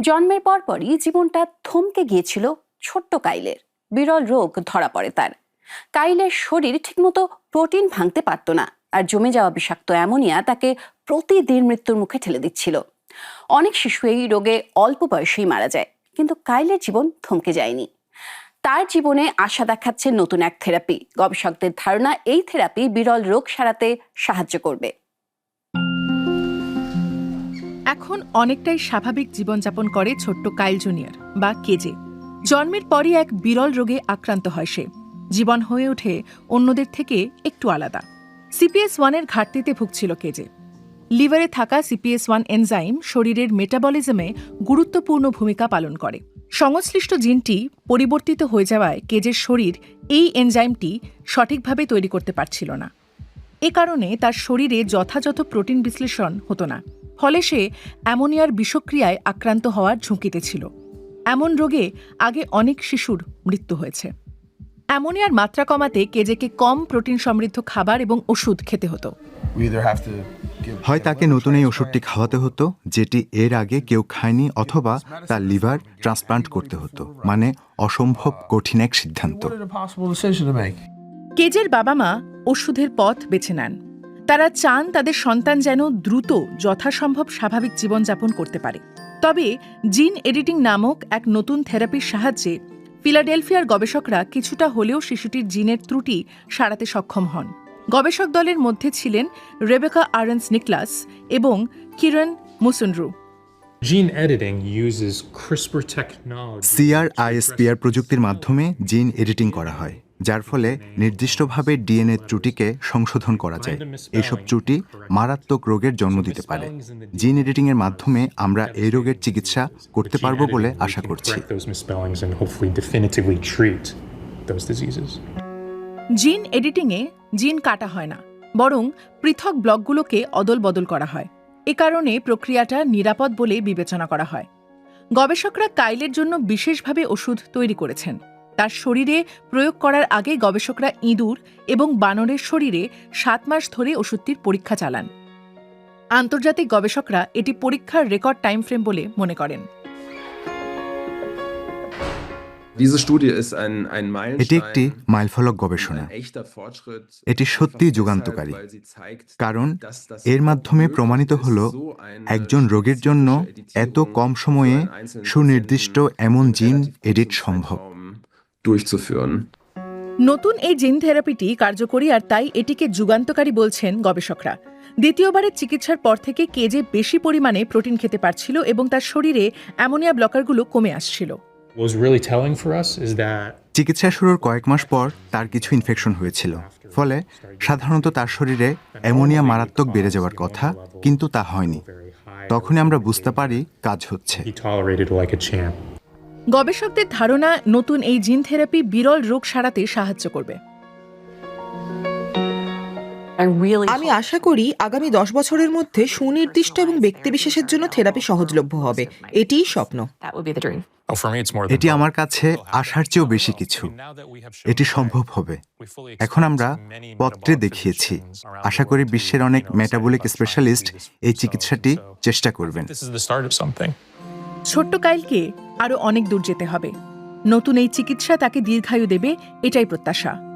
জন্মের পরপরই জীবনটা থমকে গিয়েছিল ছোট্ট কাইলের। বিরল রোগ ধরা পড়ে তার। কাইলের শরীর ঠিকমতো প্রোটিন ভাঙতে পারত না, আর জমে যাওয়া বিষাক্ত অ্যামোনিয়া তাকে প্রতিদিন মৃত্যুর মুখে ঠেলে দিচ্ছিল। অনেক শিশু এই রোগে অল্প বয়সেই মারা যায়, কিন্তু কাইলের জীবন থমকে যায়নি। তার জীবনে আশা দেখাচ্ছে নতুন এক থেরাপি। গবেষকদের ধারণা এই থেরাপি বিরল রোগ সারাতে সাহায্য করবে। এখন অনেকটাই স্বাভাবিক জীবনযাপন করে ছোট্ট কাইল জুনিয়র, বা কেজে। জন্মের পরই এক বিরল রোগে আক্রান্ত হয় সে। জীবন হয়ে ওঠে অন্যদের থেকে একটু আলাদা। সিপিএস ওয়ানের ঘাটতিতে ভুগছিল কেজে। লিভারে থাকা সিপিএস ওয়ান এনজাইম শরীরের মেটাবলিজমে গুরুত্বপূর্ণ ভূমিকা পালন করে। সংশ্লিষ্ট জিনটি পরিবর্তিত হয়ে যাওয়ায় কেজের শরীর এই এনজাইমটি সঠিকভাবে তৈরি করতে পারছিল না। এ কারণে তার শরীরে যথাযথ প্রোটিন বিশ্লেষণ হতো না। ফলে সে অ্যামোনিয়ার বিষক্রিয়ায় আক্রান্ত হওয়ার ঝুঁকিতে ছিল। এমন রোগে আগে অনেক শিশুর মৃত্যু হয়েছে। অ্যামোনিয়ার মাত্রা কমাতে কেজেকে কম প্রোটিন সমৃদ্ধ খাবার এবং ওষুধ খেতে হতো। হয় তাকে নতুন এই ওষুধটি খাওয়াতে হতো যেটি এর আগে কেউ খায়নি অথবা তার লিভার ট্রান্সপ্লান্ট করতে হতো মানে অসম্ভব কঠিন এক সিদ্ধান্ত. কেজের বাবা মা ওষুধের পথ বেছে নেন। তারা চান তাদের সন্তান যেন দ্রুত যথাসম্ভব স্বাভাবিক জীবনযাপন করতে পারে। তবে জিন এডিটিং নামক এক নতুন থেরাপির সাহায্যে ফিলাডেলফিয়ার গবেষকরা কিছুটা হলেও শিশুটির জিনের ত্রুটি সারাতে সক্ষম হন। গবেষক দলের মধ্যে ছিলেন রেবেকা আরেন্স নিকলাস এবং কিরণ মুসুনরু. সিআরআইএসপিআর প্রযুক্তির মাধ্যমে জিন এডিটিং করা হয়। যার ফলে নির্দিষ্টভাবে ডিএনএ ত্রুটিকে সংশোধন করা যায়। এইসব ত্রুটি মারাত্মক রোগের জন্ম দিতে পারে। জিন এডিটিং এর মাধ্যমে আমরা এই রোগের চিকিৎসা করতে পারব বলে আশা করছি. জিন এডিটিংয়ে জিন কাটা হয় না, বরং পৃথক ব্লকগুলোকে অদল বদল করা হয়। এ কারণে প্রক্রিয়াটা নিরাপদ বলে বিবেচনা করা হয়। গবেষকরা কাইলের জন্য বিশেষভাবে ওষুধ তৈরি করেছেন। তার শরীরে প্রয়োগ করার আগে গবেষকরা ইঁদুর এবং বানরের শরীরে সাত মাস ধরে ওষুধটির পরীক্ষা চালান। আন্তর্জাতিক গবেষকরা এটি পরীক্ষার রেকর্ড টাইম ফ্রেম বলে মনে করেন। এটি একটি মাইলফলক গবেষণা। এটি সত্যি যুগান্তকারী কারণ এর মাধ্যমে প্রমাণিত হল একজন রোগীর জন্য এত কম সময়ে সুনির্দিষ্ট এমন জিন এডিট সম্ভব। Durchzuführen. নতুন এই জিন থেরাপিটি কার্যকরী আর তাই এটিকে যুগান্তকারী বলছেন গবেষকরা। দ্বিতীয়বারের চিকিৎসার পর থেকে কে যে বেশি পরিমাণে প্রোটিন খেতে পারছিল এবং তার শরীরে অ্যামোনিয়া ব্লকারগুলো কমে আসছিল। চিকিৎসা শুরুর কয়েক মাস পর তার কিছু ইনফেকশন হয়েছিল। ফলে সাধারণত তার শরীরে অ্যামোনিয়া মারাত্মক বেড়ে যাওয়ার কথা কিন্তু তা হয়নি। তখনই আমরা বুঝতে পারি কাজ হচ্ছে। গবেষকদের ধারণা নতুন এই জিন থেরাপি বিরল রোগ সারাতে সাহায্য করবে। আমি আশা করি আগামী দশ বছরের মধ্যে সুনির্দিষ্ট এবং ব্যক্তিবিশেষের জন্য থেরাপি সহজলভ্য হবে। এটিই স্বপ্ন. Oh, এটি আমার কাছে আশার চেয়েও বেশি কিছু। এটি সম্ভব হবে। এখন আমরা পত্রে দেখিয়েছি। আশা করি বিশ্বের অনেক মেটাবলিক স্পেশালিস্ট এই চিকিৎসাটি চেষ্টা করবেন. ছোট্ট কাইলকে আরও অনেক দূর যেতে হবে। নতুন এই চিকিৎসা তাকে দীর্ঘায়ু দেবে এটাই প্রত্যাশা।